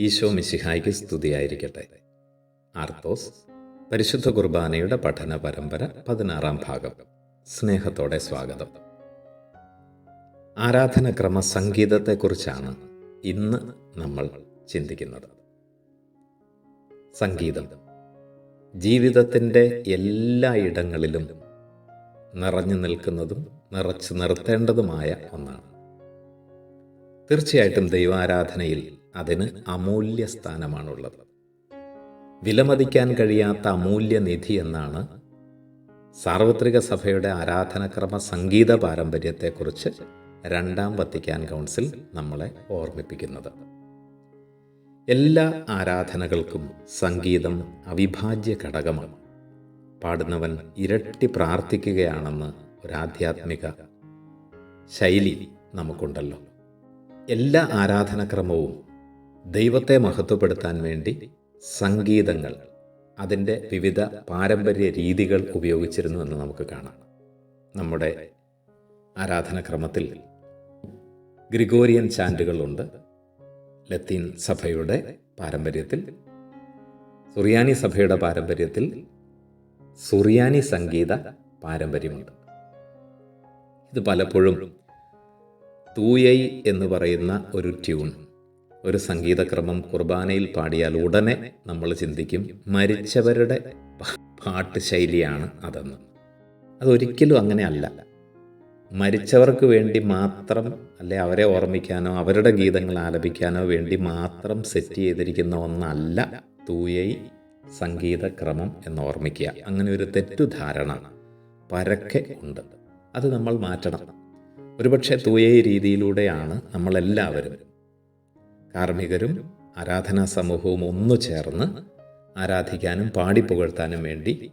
ഈശോ മിശിഹായ്ക്ക് സ്തുതിയായിരിക്കട്ടെ. ആർത്തോസ് പരിശുദ്ധ കുർബാനയുടെ പഠന പരമ്പര പതിനാറാം ഭാഗം. സ്നേഹത്തോടെ സ്വാഗതം. ആരാധനക്രമ സംഗീതത്തെക്കുറിച്ചാണ് ഇന്ന് നമ്മൾ ചിന്തിക്കുന്നത്. സംഗീതം ജീവിതത്തിന്റെ എല്ലാ ഇടങ്ങളിലും നിറഞ്ഞു നിൽക്കുന്നതും നിറച്ചു നിർത്തേണ്ടതുമായ ഒന്നാണ്. തീർച്ചയായിട്ടും ദൈവാരാധനയിൽ അതിന് അമൂല്യ സ്ഥാനമാണുള്ളത്. വിലമതിക്കാൻ കഴിയാത്ത അമൂല്യ നിധി എന്നാണ് സാർവത്രിക സഭയുടെ ആരാധനക്രമ സംഗീത പാരമ്പര്യത്തെക്കുറിച്ച് രണ്ടാം വത്തിക്കാൻ കൗൺസിൽ നമ്മളെ ഓർമ്മിപ്പിക്കുന്നത്. എല്ലാ ആരാധനകൾക്കും സംഗീതം അവിഭാജ്യ ഘടകമാണ്. പാടുന്നവൻ ഇരട്ടി പ്രാർത്ഥിക്കുകയാണെന്ന് ഒരാധ്യാത്മിക ശൈലി നമുക്കുണ്ടല്ലോ. എല്ലാ ആരാധനക്രമവും ദൈവത്തെ മഹത്വപ്പെടുത്താൻ വേണ്ടി സംഗീതങ്ങൾ അതിന്റെ വിവിധ പാരമ്പര്യ രീതികൾ ഉപയോഗിച്ചിരുന്നു എന്ന് നമുക്ക് കാണാം. നമ്മുടെ ആരാധനക്രമത്തിൽ ഗ്രിഗോറിയൻ ചാന്റുകളുണ്ട് ലത്തീൻ സഭയുടെ പാരമ്പര്യത്തിൽ സുറിയാനി സഭയുടെ പാരമ്പര്യത്തിൽ സുറിയാനി സംഗീത പാരമ്പര്യമുണ്ട്. ഇത് പലപ്പോഴും തൂയൈ എന്ന് പറയുന്ന ഒരു ട്യൂൺ ഒരു സംഗീതക്രമം കുർബാനയിൽ പാടിയാൽ ഉടനെ നമ്മൾ ചിന്തിക്കും മരിച്ചവരുടെ പാട്ട് ശൈലിയാണ് അതെന്ന്. അതൊരിക്കലും അങ്ങനെ അല്ല മരിച്ചവർക്ക് വേണ്ടി മാത്രം അല്ലെ അവരെ ഓർമ്മിക്കാനോ അവരുടെ ഗീതങ്ങൾ ആലപിക്കാനോ വേണ്ടി മാത്രം സെറ്റ് ചെയ്തിരിക്കുന്ന ഒന്നല്ല തൂയൈ സംഗീതക്രമം എന്ന് ഓർമ്മിക്കുക. അങ്ങനെ ഒരു തെറ്റുധാരണ പരക്കെ ഉണ്ട്. അത് നമ്മൾ മാറ്റണം. ഒരുപക്ഷെ തൂയൈ രീതിയിലൂടെയാണ് നമ്മളെല്ലാവരും കാർമ്മികരും ആരാധനാ സമൂഹവും ഒന്നു ചേർന്ന് ആരാധിക്കാനും പാടിപ്പുകഴ്ത്താനും വേണ്ടി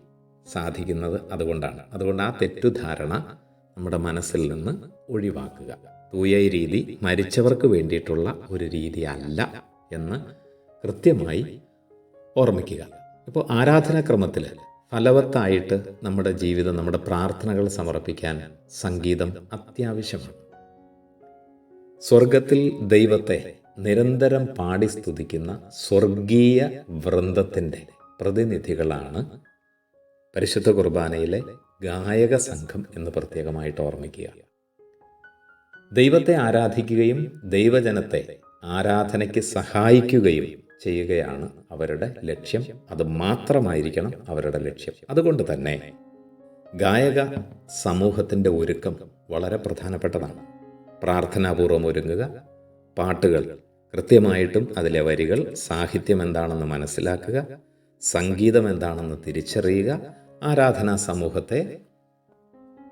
സാധിക്കുന്നത് അതുകൊണ്ടാണ്. അതുകൊണ്ട് ആ തെറ്റുധാരണ നമ്മുടെ മനസ്സിൽ നിന്ന് ഒഴിവാക്കുക. തൂയ രീതി മരിച്ചവർക്ക് വേണ്ടിയിട്ടുള്ള ഒരു രീതി അല്ല എന്ന് കൃത്യമായി ഓർമ്മിക്കുക. ഇപ്പോൾ ആരാധനാക്രമത്തിൽ ഫലവത്തായിട്ട് നമ്മുടെ ജീവിതം നമ്മുടെ പ്രാർത്ഥനകൾ സമർപ്പിക്കാൻ സംഗീതം അത്യാവശ്യമാണ്. സ്വർഗത്തിൽ ദൈവത്തെ നിരന്തരം പാടി സ്തുതിക്കുന്ന സ്വർഗീയ വൃന്ദത്തിന്റെ പ്രതിനിധികളാണ് പരിശുദ്ധ കുർബാനയിലെ ഗായക സംഘം എന്ന് പ്രത്യേകമായിട്ട് ഓർമ്മിക്കുക. ദൈവത്തെ ആരാധിക്കുകയും ദൈവജനത്തെ ആരാധനയ്ക്ക് സഹായിക്കുകയും ചെയ്യുകയാണ് അവരുടെ ലക്ഷ്യം. അത് മാത്രമായിരിക്കണം അവരുടെ ലക്ഷ്യം. അതുകൊണ്ട് തന്നെ ഗായക സമൂഹത്തിന്റെ ഒരുക്കം വളരെ പ്രധാനപ്പെട്ടതാണ്. പ്രാർത്ഥനാപൂർവം ഒരുങ്ങുക പാട്ടുകൾ. കൃത്യമായിട്ടും അതിലെ വരികൾ സാഹിത്യം എന്താണെന്ന് മനസ്സിലാക്കുക സംഗീതം എന്താണെന്ന് തിരിച്ചറിയുക ആരാധനാ സമൂഹത്തെ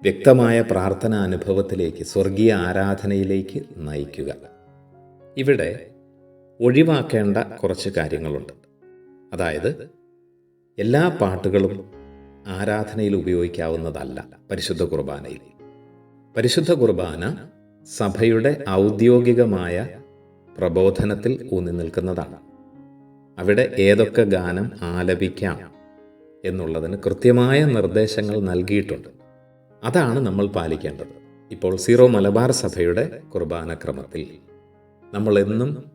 വ്യക്തമായ പ്രാർത്ഥനാ അനുഭവത്തിലേക്ക് സ്വർഗീയ ആരാധനയിലേക്ക് നയിക്കുക. ഇവിടെ ഒഴിവാക്കേണ്ട കുറച്ച് കാര്യങ്ങളുണ്ട്. അതായത് എല്ലാ പാട്ടുകളും ആരാധനയിൽ ഉപയോഗിക്കാവുന്നതല്ല പരിശുദ്ധ കുർബാനയിൽ. പരിശുദ്ധ കുർബാന സഭയുടെ ഔദ്യോഗികമായ പ്രബോധനത്തിൽ ഊന്നി നിൽക്കുന്നതാണ്. അവിടെ ഏതൊക്കെ ഗാനം ആലപിക്കാം എന്നുള്ളതിന് കൃത്യമായ നിർദ്ദേശങ്ങൾ നൽകിയിട്ടുണ്ട്. അതാണ് നമ്മൾ പാലിക്കേണ്ടത്. ഇപ്പോൾ സീറോ മലബാർ സഭയുടെ കുർബാനക്രമത്തിൽ നമ്മൾ എന്നും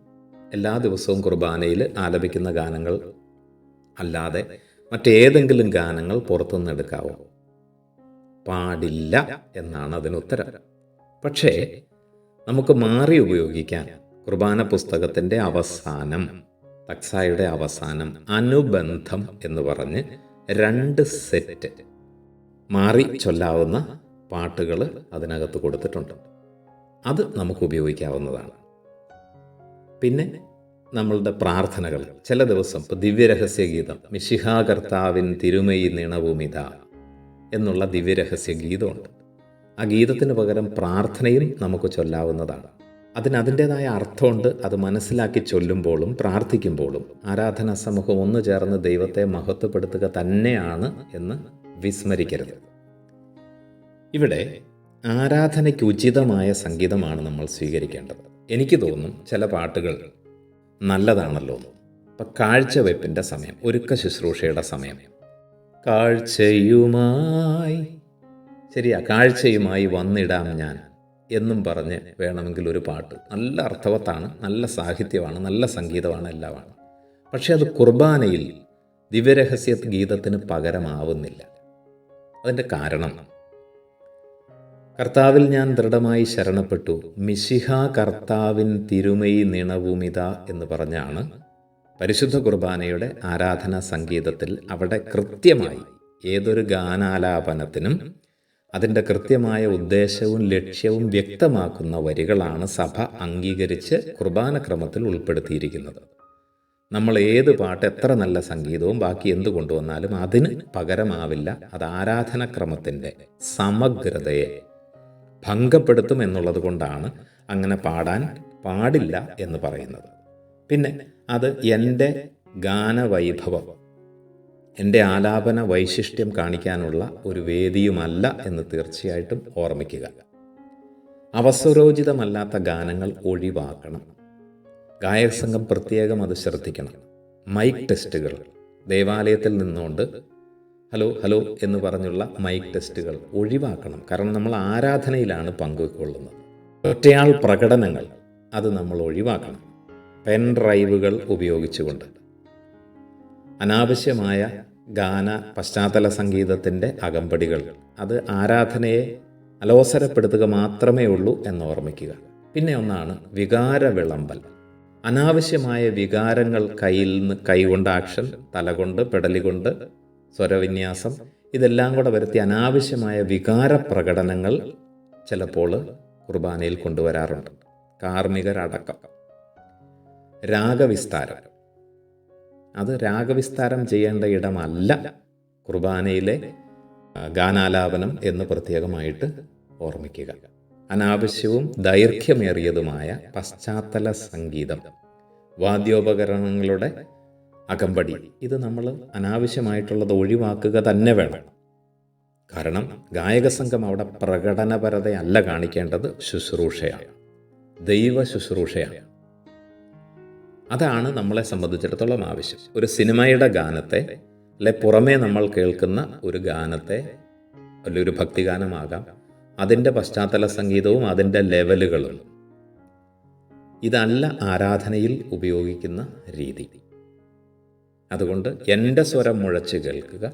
എല്ലാ ദിവസവും കുർബാനയിൽ ആലപിക്കുന്ന ഗാനങ്ങൾ അല്ലാതെ മറ്റേതെങ്കിലും ഗാനങ്ങൾ പുറത്തുനിന്ന് എടുക്കാവോ? പാടില്ല എന്നാണ് അതിന് ഉത്തരം. പക്ഷേ നമുക്ക് മാറി ഉപയോഗിക്കാൻ കുർബാന പുസ്തകത്തിന്റെ അവസാനം തക്സായുടെ അവസാനം അനുബന്ധം എന്ന് പറഞ്ഞ് രണ്ട് സെറ്റ് മാറി ചൊല്ലാവുന്ന പാട്ടുകൾ അതിനകത്ത് കൊടുത്തിട്ടുണ്ട്. അത് നമുക്ക് ഉപയോഗിക്കാവുന്നതാണ്. പിന്നെ നമ്മളുടെ പ്രാർത്ഥനകൾ. ചില ദിവസം ഇപ്പോൾ ദിവ്യരഹസ്യ ഗീതം മിശിഹാ കർത്താവിൻ തിരുമയി നിണവുമിത എന്നുള്ള ദിവ്യരഹസ്യ ഗീതമുണ്ട് ആ ഗീതത്തിന് പകരം പ്രാർത്ഥനയും നമുക്ക് ചൊല്ലാവുന്നതാണ്. അതിന് അതിന്റെതായ അർത്ഥമുണ്ട്. അത് മനസ്സിലാക്കി ചൊല്ലുമ്പോഴും പ്രാർത്ഥിക്കുമ്പോഴും. ആരാധനാ സമൂഹം ഒന്നു ചേർന്ന് ദൈവത്തെ മഹത്വപ്പെടുത്തുക തന്നെയാണ് എന്ന് വിസ്മരിക്കരുത്. ഇവിടെ ആരാധനയ്ക്ക് ഉചിതമായ സംഗീതമാണ് നമ്മൾ സ്വീകരിക്കേണ്ടത്. എനിക്ക് തോന്നും ചില പാട്ടുകൾ നല്ലതാണല്ലോ ഇപ്പം കാഴ്ചവെപ്പിന്റെ സമയം ഒരുക്ക ശുശ്രൂഷയുടെ സമയം. കാഴ്ചയുമായി ശരിയാ കാഴ്ചയുമായി വന്നിടാം ഞാൻ എന്നും പറഞ്ഞ് വേണമെങ്കിൽ ഒരു പാട്ട്. നല്ല അർത്ഥവത്താണ് നല്ല സാഹിത്യമാണ് നല്ല സംഗീതമാണ് എല്ലാമാണ്. പക്ഷേ അത് കുർബാനയിൽ ദിവ്യരഹസ്യ ഗീതത്തിന് പകരമാവുന്നില്ല. അതിന്റെ കാരണം കർത്താവിൽ ഞാൻ ദൃഢമായി ശരണപ്പെട്ടു. മിശിഹ കർത്താവിൻ തിരുമൈ നിണവുമിത എന്ന് പറഞ്ഞാണ് പരിശുദ്ധ കുർബാനയുടെ ആരാധനാ സംഗീതത്തിൽ അവിടെ കൃത്യമായി ഏതൊരു ഗാനാലാപനത്തിനും അതിന്റെ കൃത്യമായ ഉദ്ദേശവും ലക്ഷ്യവും വ്യക്തമാക്കുന്ന വരികളാണ് സഭ അംഗീകരിച്ച് കുർബാനക്രമത്തിൽ ഉൾപ്പെടുത്തിയിരിക്കുന്നത്. നമ്മൾ ഏത് പാട്ട് എത്ര നല്ല സംഗീതവും ബാക്കി എന്ത് കൊണ്ടുവന്നാലും അതിന് പകരമാവില്ല. അത് ആരാധനക്രമത്തിന്റെ സമഗ്രതയെ ഭംഗപ്പെടുത്തും എന്നുള്ളത് കൊണ്ടാണ് അങ്ങനെ പാടാൻ പാടില്ല എന്ന് പറയുന്നത്. പിന്നെ അത് എന്റെ ഗാനവൈഭവം എന്റെ ആലാപന വൈശിഷ്ട്യം കാണിക്കാനുള്ള ഒരു വേദിയുമല്ല എന്ന് തീർച്ചയായിട്ടും ഓർമ്മിക്കുക. അവസരോചിതമല്ലാത്ത ഗാനങ്ങൾ ഒഴിവാക്കണം. ഗായക സംഘം പ്രത്യേകം അത് ശ്രദ്ധിക്കണം. മൈക്ക് ടെസ്റ്റുകൾ. ദേവാലയത്തിൽ നിന്നുകൊണ്ട് ഹലോ ഹലോ എന്ന് പറഞ്ഞുള്ള മൈക്ക് ടെസ്റ്റുകൾ ഒഴിവാക്കണം. കാരണം നമ്മൾ ആരാധനയിലാണ് പങ്കുകൊള്ളുന്നത് ഒറ്റയാൾ പ്രകടനങ്ങൾ അത് നമ്മൾ ഒഴിവാക്കണം. പെൻ ഡ്രൈവുകൾ ഉപയോഗിച്ചുകൊണ്ട്. അനാവശ്യമായ ഗാന പശ്ചാത്തല സംഗീതത്തിന്റെ അകമ്പടികൾ. അത് ആരാധനയെ അലോസരപ്പെടുത്തുക മാത്രമേ ഉള്ളൂ എന്ന് ഓർമ്മിക്കുക. പിന്നെ ഒന്നാണ് വികാര വിളമ്പൽ. അനാവശ്യമായ വികാരങ്ങൾ കയ്യിൽ നിന്ന് കൈകൊണ്ട് ആക്ഷൻ തലകൊണ്ട് പെടലികൊണ്ട് സ്വരവിന്യാസം ഇതെല്ലാം കൂടെ വരുത്തി അനാവശ്യമായ വികാര പ്രകടനങ്ങൾ ചിലപ്പോൾ കുർബാനയിൽ കൊണ്ടുവരാറുണ്ട്. കാർമ്മികരടക്കം. രാഗവിസ്താരം. അത് രാഗവിസ്താരം ചെയ്യേണ്ട ഇടമല്ല. കുർബാനയിലെ ഗാനാലാപനം എന്ന് പ്രത്യേകമായിട്ട് ഓർമ്മിക്കുക. അനാവശ്യവും ദൈർഘ്യമേറിയതുമായ പശ്ചാത്തല സംഗീതം വാദ്യോപകരണങ്ങളുടെ അകമ്പടി ഇത് നമ്മൾ അനാവശ്യമായിട്ടുള്ളത് ഒഴിവാക്കുക തന്നെ വേണം. കാരണം ഗായക സംഘം അവിടെ പ്രകടനപരതയല്ല കാണിക്കേണ്ടത് ശുശ്രൂഷയാണ്. ദൈവ ശുശ്രൂഷയാണ്. അതാണ് നമ്മളെ സംബന്ധിച്ചിടത്തോളം ആവശ്യം. ഒരു സിനിമയുടെ ഗാനത്തെ അല്ലെ പുറമേ നമ്മൾ കേൾക്കുന്ന ഒരു ഗാനത്തെ അല്ലെ ഒരു ഭക്തിഗാനമാകാം. അതിന്റെ പശ്ചാത്തല സംഗീതവും അതിന്റെ ലെവലുകളും. ഇതല്ല ആരാധനയിൽ ഉപയോഗിക്കുന്ന രീതി. അതുകൊണ്ട് എന്റെ സ്വരം മുഴച്ച് കേൾക്കുക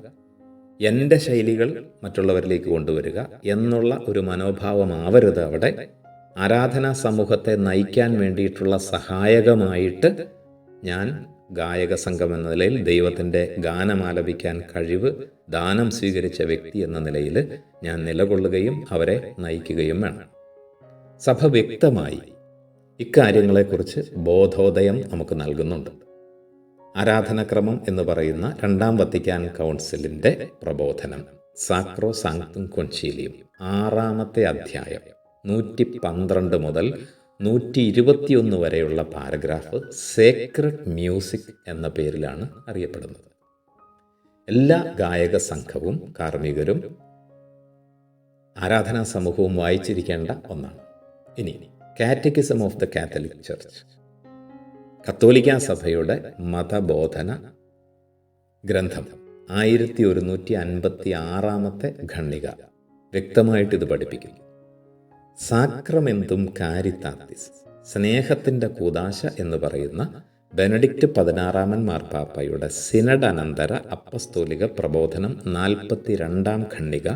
എന്റെ ശൈലികൾ മറ്റുള്ളവരിലേക്ക് കൊണ്ടുവരിക എന്നുള്ള ഒരു മനോഭാവമാവരുത് അവിടെ. ആരാധനാ സമൂഹത്തെ നയിക്കാൻ വേണ്ടിയിട്ടുള്ള സഹായകമായിട്ട് ഞാൻ ഗായക സംഘം എന്ന നിലയിൽ ദൈവത്തിന്റെ ഗാനം ആലപിക്കാൻ കഴിവ് ദാനം സ്വീകരിച്ച വ്യക്തി എന്ന നിലയിൽ ഞാൻ നിലകൊള്ളുകയും അവരെ നയിക്കുകയും വേണം. സഭ വ്യക്തമായി ഇക്കാര്യങ്ങളെക്കുറിച്ച് ബോധോദയം നമുക്ക് നൽകുന്നുണ്ട്. ആരാധനക്രമം എന്ന് പറയുന്ന രണ്ടാം വത്തിക്കാൻ കൗൺസിലിന്റെ പ്രബോധനം സാക്രോ സാങ്തും കൊഞ്ചീലിയും ആറാമത്തെ അധ്യായം. നൂറ്റി പന്ത്രണ്ട് മുതൽ നൂറ്റി ഇരുപത്തിയൊന്ന് വരെയുള്ള പാരഗ്രാഫ് സേക്രഡ് മ്യൂസിക് എന്ന പേരിലാണ് അറിയപ്പെടുന്നത്. എല്ലാ ഗായക സംഘവും കാർമ്മികരും ആരാധനാ സമൂഹവും വായിച്ചിരിക്കേണ്ട ഒന്നാണ്. ഇനി catechism of the Catholic church. കത്തോലിക്ക സഭയുടെ മതബോധന ഗ്രന്ഥം ആയിരത്തി ഒരുന്നൂറ്റി അൻപത്തി ആറാമത്തെ ഖണ്ണിക വ്യക്തമായിട്ട് ഇത് പഠിപ്പിക്കുന്നു. സാക്രമെന്തും കാരിത്താത്തിസ് സ്നേഹത്തിന്റെ കൂതാശ എന്ന് പറയുന്ന ബെനഡിക്റ്റ് പതിനാറാമൻ മാർപ്പാപ്പയുടെ സിനഡ് അനന്തര അപ്പസ്തോലിക പ്രബോധനം നാൽപ്പത്തി രണ്ടാം ഖണ്ഡിക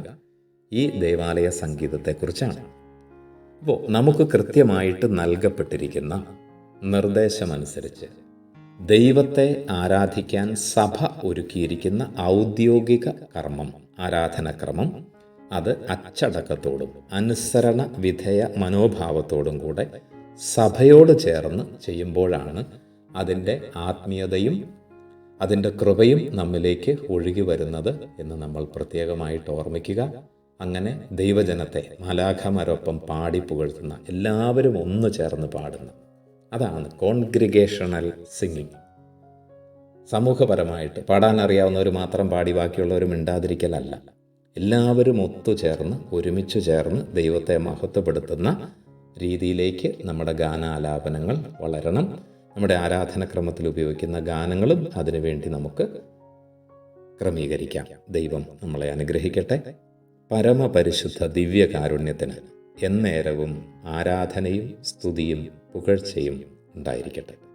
ഈ ദേവാലയ സംഗീതത്തെക്കുറിച്ചാണ്. അപ്പോൾ നമുക്ക് കൃത്യമായിട്ട് നൽകപ്പെട്ടിരിക്കുന്ന നിർദ്ദേശമനുസരിച്ച് ദൈവത്തെ ആരാധിക്കാൻ സഭ ഒരുക്കിയിരിക്കുന്ന ഔദ്യോഗിക കർമ്മം ആരാധനക്രമം അത് അച്ചടക്കത്തോടും അനുസരണ വിധേയ മനോഭാവത്തോടും കൂടെ സഭയോട് ചേർന്ന് ചെയ്യുമ്പോഴാണ് അതിന്റെ ആത്മീയതയും അതിന്റെ കൃപയും നമ്മിലേക്ക് ഒഴുകി വരുന്നത് എന്ന് നമ്മൾ പ്രത്യേകമായിട്ട് ഓർമ്മിക്കുക. അങ്ങനെ ദൈവജനത്തെ മലാഖമരൊപ്പം പാടി പുകഴ്ത്തുന്ന എല്ലാവരും ഒന്നു ചേർന്ന് പാടുന്ന. അതാണ് കോൺഗ്രിഗേഷണൽ സിംഗിങ്. സമൂഹപരമായിട്ട് പാടാൻ അറിയാവുന്നവർ മാത്രം പാടി ബാക്കിയുള്ളവരും മിണ്ടാതിരിക്കലല്ല. എല്ലാവരും ഒത്തുചേർന്ന് ഒരുമിച്ച് ചേർന്ന് ദൈവത്തെ മഹത്വപ്പെടുത്തുന്ന രീതിയിലേക്ക് നമ്മുടെ ഗാനാലാപനങ്ങൾ വളരണം. നമ്മുടെ ആരാധനക്രമത്തിൽ ഉപയോഗിക്കുന്ന ഗാനങ്ങളും അതിനുവേണ്ടി നമുക്ക് ക്രമീകരിക്കാം. ദൈവം നമ്മളെ അനുഗ്രഹിക്കട്ടെ. പരമപരിശുദ്ധ ദിവ്യകാരുണ്യത്തിന് എന്നേരവും ആരാധനയും സ്തുതിയും പുകഴ്ചയും ഉണ്ടായിരിക്കട്ടെ.